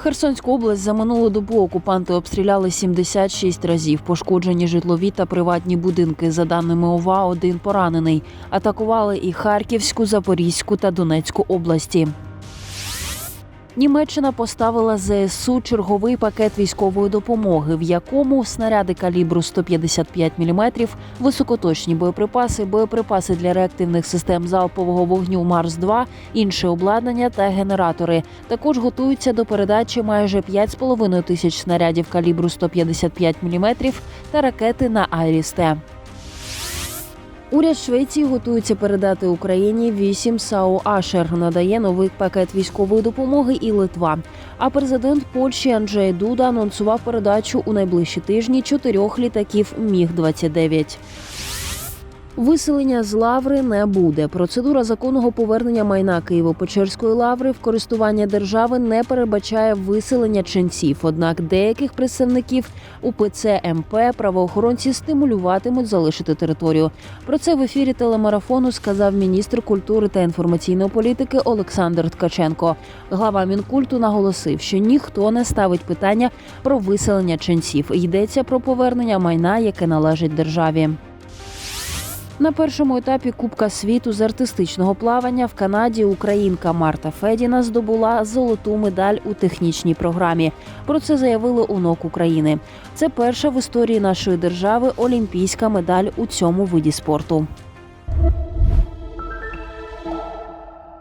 Херсонську область за минулу добу окупанти обстріляли 76 разів. Пошкоджені житлові та приватні будинки. За даними ОВА, один поранений. Атакували і Харківську, Запорізьку та Донецьку області. Німеччина поставила ЗСУ черговий пакет військової допомоги, в якому снаряди калібру 155 мм, високоточні боєприпаси, боєприпаси для реактивних систем залпового вогню Марс 2 інше обладнання та генератори. Також готуються до передачі майже 5,5 тисяч снарядів калібру 155 мм та ракети на Айріс-Т. Уряд Швеції готується передати Україні 8 САУ Ашер. Надає новий пакет військової допомоги і Литва. А президент Польщі Анджей Дуда анонсував передачу у найближчі тижні чотирьох літаків Міг 29 Виселення з лаври не буде. Процедура законного повернення майна Києво-Печерської лаври в користування держави не передбачає виселення ченців. Однак деяких представників УПЦ МП правоохоронці стимулюватимуть залишити територію. Про це в ефірі телемарафону сказав міністр культури та інформаційної політики Олександр Ткаченко. Глава мінкульту наголосив, що ніхто не ставить питання про виселення ченців. Йдеться про повернення майна, яке належить державі. На першому етапі Кубка світу з артистичного плавання в Канаді українка Марта Федіна здобула золоту медаль у технічній програмі. Про це заявили УНОК України. Це перша в історії нашої держави олімпійська медаль у цьому виді спорту.